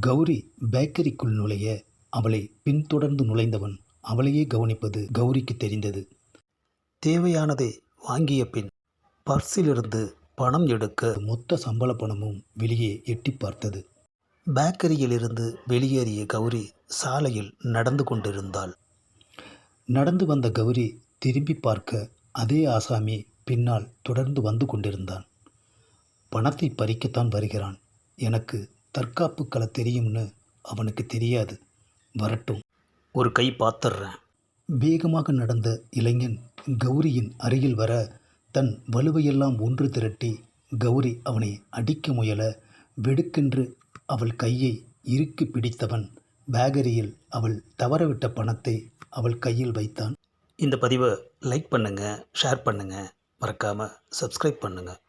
கௌரி பேக்கரிக்குள் நுழைய அவளை பின்தொடர்ந்து நுழைந்தவன் அவளையே கவனிப்பது கௌரிக்கு தெரிந்தது. தேவையானதை வாங்கிய பின் பர்ஸிலிருந்து பணம் எடுக்க மொத்த சம்பள பணமும் வெளியே எட்டி பார்த்தது. பேக்கரியிலிருந்து வெளியேறிய கௌரி சாலையில் நடந்து கொண்டிருந்தாள். நடந்து வந்த கௌரி திரும்பி பார்க்க அதே ஆசாமி பின்னால் தொடர்ந்து வந்து கொண்டிருந்தான். பணத்தை பறிக்கத்தான் வருகிறான். எனக்கு தற்காப்பு கலை தெரியும்னு அவனுக்கு தெரியாது. வரட்டும். ஒரு கை பார்த்துடுறேன் வேகமாக நடந்த இளைஞன் கௌரியின் அருகில் வர தன் வலுவையெல்லாம் ஒன்று திரட்டி கௌரி அவனை அடிக்க முயல வெடுக்கென்று அவள் கையை இறுக்கி பிடித்தவன் பேக்கரியில் அவள் தவறவிட்ட பணத்தை அவள் கையில் வைத்தான். இந்த பதிவை லைக் பண்ணுங்கள் ஷேர் பண்ணுங்கள் மறக்காமல் சப்ஸ்கிரைப் பண்ணுங்கள்